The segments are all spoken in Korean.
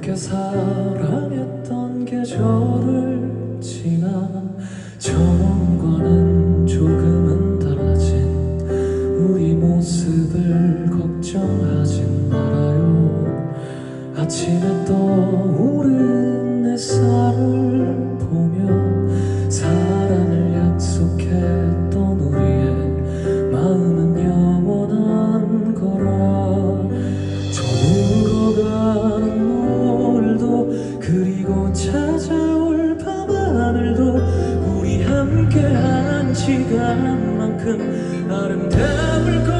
함께 사랑했던 계절을 지나 처음과는 조금은 달라진 우리 모습을 걱정하진 말아요. 아침에 떠 시간만큼 아름다울 것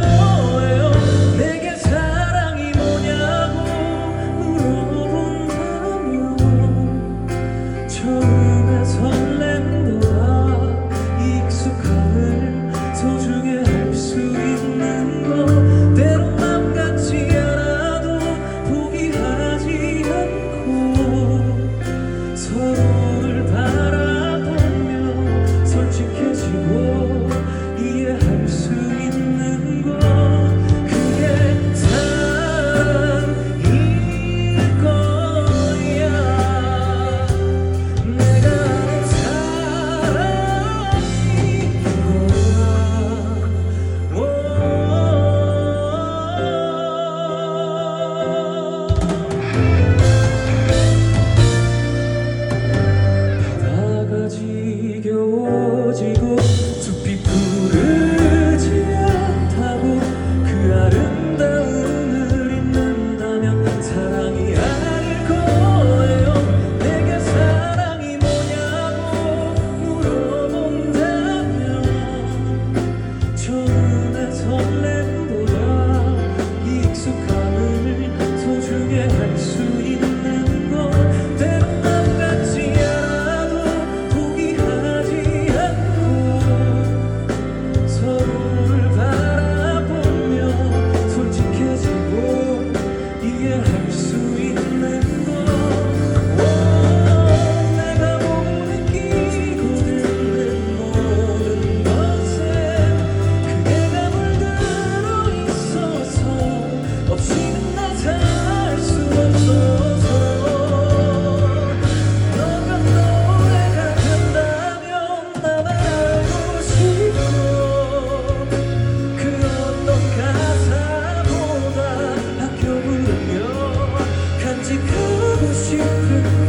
good. you through.